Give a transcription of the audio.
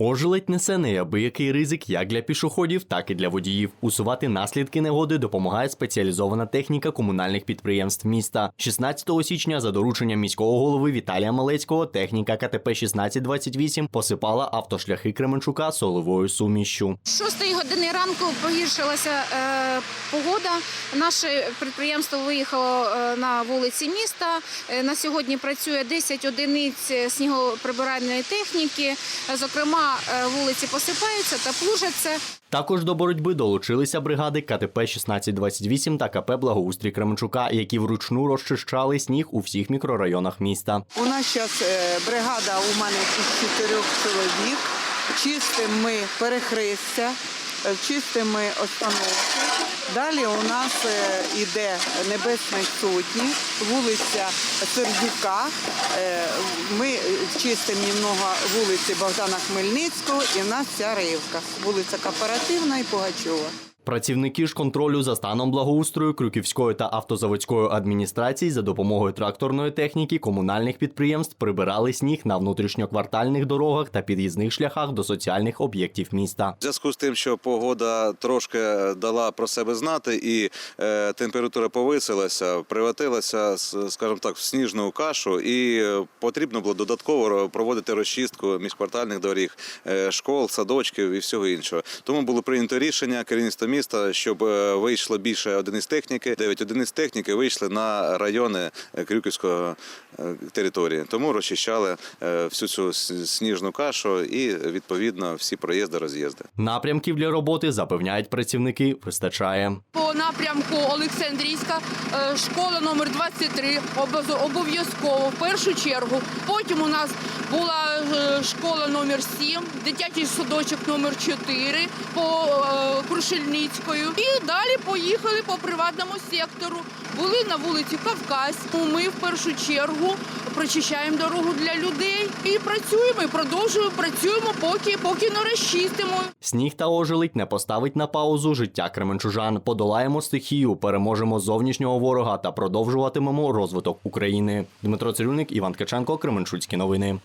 Ожеледь несе неабиякий ризик як для пішоходів, так і для водіїв. Усувати наслідки негоди допомагає спеціалізована техніка комунальних підприємств міста. 16 січня за дорученням міського голови Віталія Малецького техніка КТП 1628 посипала автошляхи Кременчука соловою сумішшю. З 6 години ранку погіршилася е, погода. Наше підприємство виїхало е, на вулиці міста. Е, на сьогодні працює 10 одиниць снігоприбиральної техніки. Зокрема, е, вулиці посипаються та плужаться. Також до боротьби долучилися бригади КТП 1628 та КП Благоустрій Кременчука, які вручну розчищали сніг у всіх мікрорайонах міста. У нас зараз бригада у мене із чотирьох чоловік. Чистимо ми перехрестя, е, чистимо ми остановки. Далі у нас е, іде Небесної Сотні, вулиця Сердюка. Е, Ми чистимо немного вулиці Богдана Хмельницького і в нас ця ривка. Вулиця Кооперативна і Пугачова. Працівники ж контролю за станом благоустрою Крюківської та автозаводської адміністрації за допомогою тракторної техніки комунальних підприємств прибирали сніг на внутрішньоквартальних дорогах та під'їзних шляхах до соціальних об'єктів міста. В зв'язку з тим, що погода трошки дала про себе знати, і е, температура повисилася, превратилася, с- скажімо так, в сніжну кашу, і е, потрібно було додатково проводити розчистку міжквартальних доріг, е, школ, садочків і всього іншого. Тому було прийнято рішення керівництва міста, щоб е, вийшло більше одиниць техніки. Дев'ять одиниць техніки вийшли на райони е, Крюківської е, території. Тому розчищали всю цю сніжну кашу і відповідно всі проїзди, роз'їзди. Напрямків для роботи запевняють працівники. Вистачає. Напрямку Олександрійська, е, школа номер 23, обов'яз- обов'язково в першу чергу. Потім у нас була е, школа номер 7, дитячий садочок номер 4 по е, Крушельницькою. І далі поїхали по приватному сектору. Були на вулиці Кавказ. Ми в першу чергу прочищаємо дорогу для людей і працюємо, і продовжуємо працюємо, поки, поки не розчистимо. Сніг та ожеледь не поставить на паузу життя кременчужан. Подолаємо стихію, переможемо зовнішнього ворога та продовжуватимемо розвиток України. Дмитро Цирюльник, Іван Ткаченко, Кременчуцькі новини.